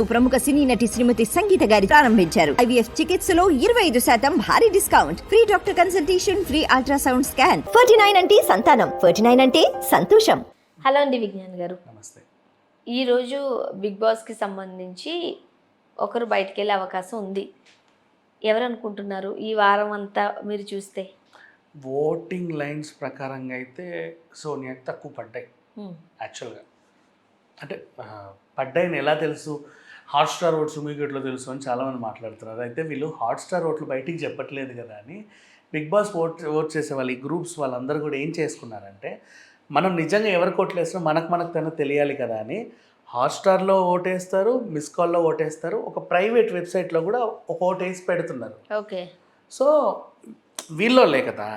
ప్రముఖ సినీ నటి శ్రీమతి సంగీత గారి ప్రారంభించారు. ఐవీఎఫ్ చికిత్సలో ఇరవై ఐదు శాతం భారీ discount. Free doctor consultation free ultrasound scan. Ferty nine అంటే సంతానం. ఫర్టీ నైన్ అంటే సంతోషం. హలో అండి విజ్ఞాన్ గారు. నమస్తే. ఈరోజు బిగ్ బాస్కి సంబంధించి ఒకరు బయటికి వెళ్ళే అవకాశం ఉంది. ఎవరు అనుకుంటున్నారు ఈ వారం అంతా మీరు చూస్తే. ఓటింగ్ లైన్స్ ప్రకారంగా అయితే సోనియాకి తక్కువ పడ్డాయి. యాక్చువల్గా. అంటే పడ్డాయని ఎలా తెలుసు? హాట్స్టార్ ఓట్స్ మీకు ఎట్లా తెలుసు అని చాలామంది మాట్లాడుతున్నారు. అయితే వీళ్ళు హాట్స్టార్ ఓట్లు బయటికి చెప్పట్లేదు కదా అని బిగ్ బాస్ ఓట్ ఓట్ చేసే వాళ్ళు ఈ గ్రూప్స్ వాళ్ళందరూ కూడా ఏం చేసుకున్నారంటే మనం నిజంగా ఎవరికి ఓట్లు వేసినా మనకు మనకు తన తెలియాలి కదా అని హాట్స్టార్లో ఓటేస్తారు మిస్ కాల్లో ఓటేస్తారు ఒక ప్రైవేట్ వెబ్సైట్లో కూడా ఒక ఓటు వేసి పెడుతున్నారు. ఓకే. సో వీళ్ళోళ్ళే కదా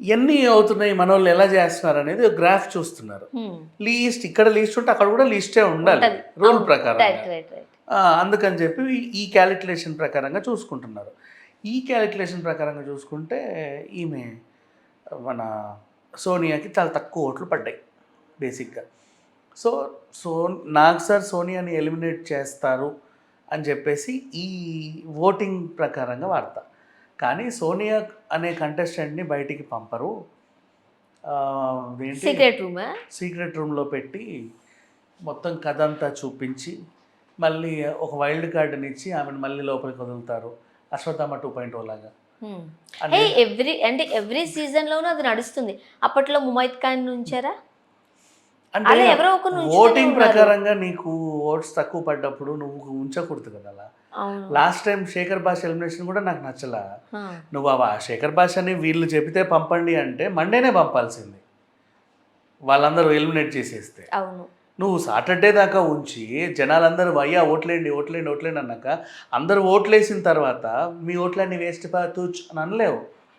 ఎన్ని అవుతున్నాయి మన వాళ్ళు ఎలా చేస్తున్నారు అనేది ఒక గ్రాఫ్ చూస్తున్నారు. లీస్ట్ ఇక్కడ లీస్ట్ ఉంటే అక్కడ కూడా లీస్టే ఉండాలి. రూల్ ప్రకారం అందుకని చెప్పి ఈ క్యాలిక్యులేషన్ ప్రకారంగా చూసుకుంటున్నారు. ఈ క్యాలిక్యులేషన్ ప్రకారంగా చూసుకుంటే ఈమె మన సోనియాకి చాలా తక్కువ ఓట్లు పడ్డాయి బేసిక్గా సో సో నాకు సార్ సోనియాని ఎలిమినేట్ చేస్తారు అని చెప్పేసి ఈ ఓటింగ్ ప్రకారంగా వార్త కానీ సోనియా అనే కంటెస్టెంట్ని బయటికి పంపరు. సీక్రెట్ రూమా సీక్రెట్ రూమ్లో పెట్టి మొత్తం కథ అంతా చూపించి మళ్ళీ ఒక వైల్డ్ కార్డుని ఇచ్చి ఆమెను మళ్ళీ లోపలికి వదులుతారు. అశ్వత్థామ టూ పాయింట్ లాగా. హే అని ఎవ్రీ అంటే ఎవ్రీ సీజన్ లోనూ అది నడుస్తుంది. అప్పట్లో ముమైత్ ఖాన్ ఉంచారా అంటే ఓటింగ్. ప్రకారంగా నీకు ఓట్స్ తక్కువ పడ్డప్పుడు నువ్వు ఉంచకూడదు కదా అలా. లాస్ట్ టైం శేఖర్ భాష ఎలిమినేషన్ కూడా నాకు నచ్చలా. నువ్వు ఆ శేఖర్ భాషని వీళ్ళు చెబితే పంపండి అంటే మండేనే పంపాల్సింది. వాళ్ళందరూ ఎలిమినేట్ చేసేస్తే. అవును. నువ్వు సాటర్డే దాకా ఉంచి జనాలందరూ అయ్యా ఓట్లేండి ఓట్లేండి ఓట్లేండి అన్నాక అందరూ ఓట్లేసిన తర్వాత మీ ఓట్లన్నీ వేస్ట్ తూచ్ అని అనలేవు.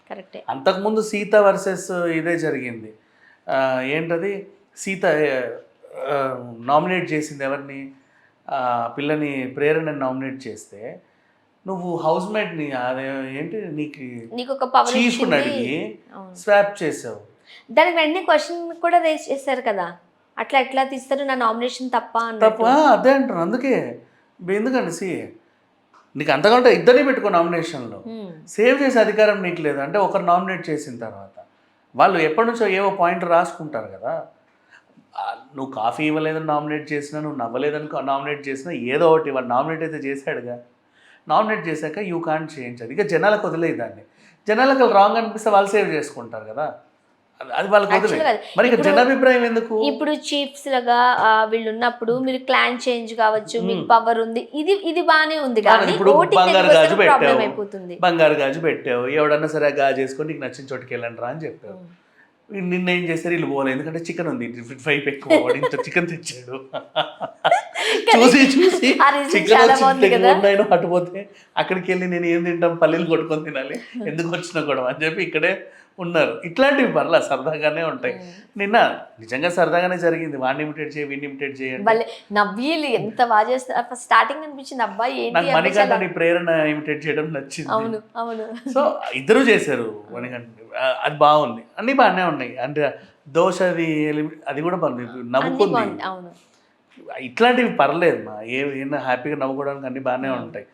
కరెక్టే. అంతకుముందు సీత వర్సెస్ ఇదే జరిగింది. ఏంటది? సీత నామినేట్ చేసింది ఎవరిని? పిల్లని ప్రేరణని నామినేట్ చేస్తే నువ్వు హౌస్ మేట్ని అదే ఏంటి నీకు నీకు ఒక పవర్ అడిగి స్వాప్ చేసావు. దానికి వెంటనే క్వశ్చన్ కూడా రేస్ చేశారు కదా. అట్లా ఎట్లా తీస్తారు? నా నామినేషన్ తప్ప తప్ప అదే అంటారు అందుకే ఎందుకండి సి నీకు అంతకంటే ఇద్దరిని పెట్టుకో నామినేషన్లో. సేవ్ చేసే అధికారం నీకు లేదు. అంటే ఒకరు నామినేట్ చేసిన తర్వాత. వాళ్ళు ఎప్పటి నుంచో ఏవో పాయింట్ రాసుకుంటారు కదా. నువ్వు కాఫీ ఇవ్వలేదని నామినేట్ చేసినా నువ్వు నవ్వలేదని నామినేట్ చేసినా ఏదో ఒకటి వాడు నామినేట్ అయితే చేశాడుగా. నామినేట్ చేశాక యూ కాంట్ అది. ఇక జనాలకు వదిలేదు దాన్ని. జనాలకు రాంగ్ అనిపిస్తే వాళ్ళు సేవ్ చేసుకుంటారు కదా. అది- వాళ్ళకి. మరి జనాభిప్రాయం ఎందుకు? ఇప్పుడు చీఫ్స్ లాగా వీళ్ళు ఉన్నప్పుడు మీరు క్లాన్ చేంజ్ కావచ్చు మీకు పవర్ ఉంది. ఇది ఇది బానే ఉంది కానీ ఇప్పుడు బంగారు గాజు పెట్టావు. అయిపోతుంది. బంగారు గాజు పెట్టావు. ఎవడన్నా సరే గాజు వేసుకొని నీకు నచ్చిన చోటుకి వెళ్ళండి రా అని చెప్పావు. నిన్న ఏం చేస్తారు వీళ్ళు పోలేదు ఎందుకంటే చికెన్ ఉంది. ఫైవ్ ఎక్కువ ఇంత చికెన్ తెచ్చాడు. చూసి చూసి. ఆ reason చికెన్ చాలా బాగుంది కదా. ఉన్నాయో అటు పోతే అక్కడికి వెళ్ళి నేను ఏం తింటాం? పల్లీలు కొట్టుకొని తినాలి. ఎందుకు వచ్చినా కూడా అని చెప్పి ఇక్కడే ఉన్నారు. ఇట్లాంటివి పర్లా సరదాగానే ఉంటాయి. నిన్న నిజంగా సరదాగానే జరిగింది. వాడిని ఇమిటేట్ చేయి వీడిని ఇమిటేట్ చేయండి నవ్వీలు ఎంత బాగా చేస్తారు స్టార్టింగ్ అనిపించింది అబ్బాయి నాకు అబ్బాయి మణికంఠ చాలా- నీ ప్రేరణ ఇమిటేట్ చేయడం నచ్చింది. అవును అవును. సో ఇద్దరు చేశారు మణికంఠ అది బాగుంది. అన్నీ బాగానే ఉన్నాయి. అంటే దోశ అది అది కూడా బాగుంది. నవ్వుకుంది. అవును. ఇట్లాంటివి పర్లేదు మా. ఏ ఏమైనా హ్యాపీగా నవ్వుకోవడానికి అన్నీ బాగానే ఉంటాయి.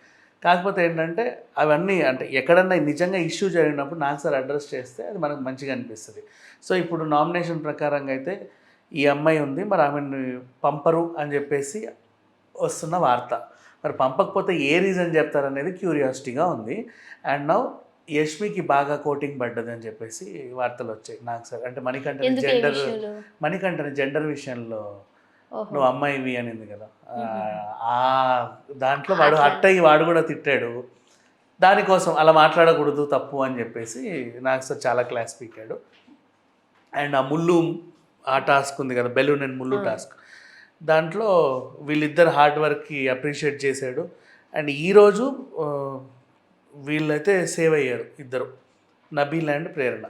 కాకపోతే ఏంటంటే అవన్నీ అంటే ఎక్కడన్నా నిజంగా ఇష్యూ జరిగినప్పుడు నాకు సార్ అడ్రస్ చేస్తే అది మనకు మంచిగా అనిపిస్తుంది. సో ఇప్పుడు నామినేషన్ ప్రకారంగా అయితే ఈ అమ్మాయి ఉంది మరి ఆమెను పంపరు అని చెప్పేసి వస్తున్న వార్త. మరి పంపకపోతే ఏ రీజన్ చెప్తారనేది క్యూరియాసిటీగా ఉంది. అండ్ నౌ యష్మికి బాగా కోటింగ్ పడ్డది అని చెప్పేసి వార్తలు వచ్చాయి నాకు సార్. అంటే మణికంఠని జెండర్ మణికంఠని జెండర్ విషయంలో నువ్వు అమ్మాయివి అనింది కదా. ఆ, దాంట్లో వాడు అయ్యి వాడు కూడా తిట్టాడు. దానికోసం అలా మాట్లాడకూడదు తప్పు అని చెప్పేసి నాకు సార్ చాలా క్లాస్ పీకాడు. అండ్ ఆ ముళ్ళు ఆ టాస్క్ ఉంది కదా బెలూన్ అండ్ ముళ్ళు. టాస్క్. దాంట్లో వీళ్ళిద్దరు హార్డ్ వర్క్కి అప్రిషియేట్ చేశాడు. అండ్ ఈరోజు వీళ్ళైతే సేవ్ అయ్యారు ఇద్దరు. నబీల్ అండ్ ప్రేరణ.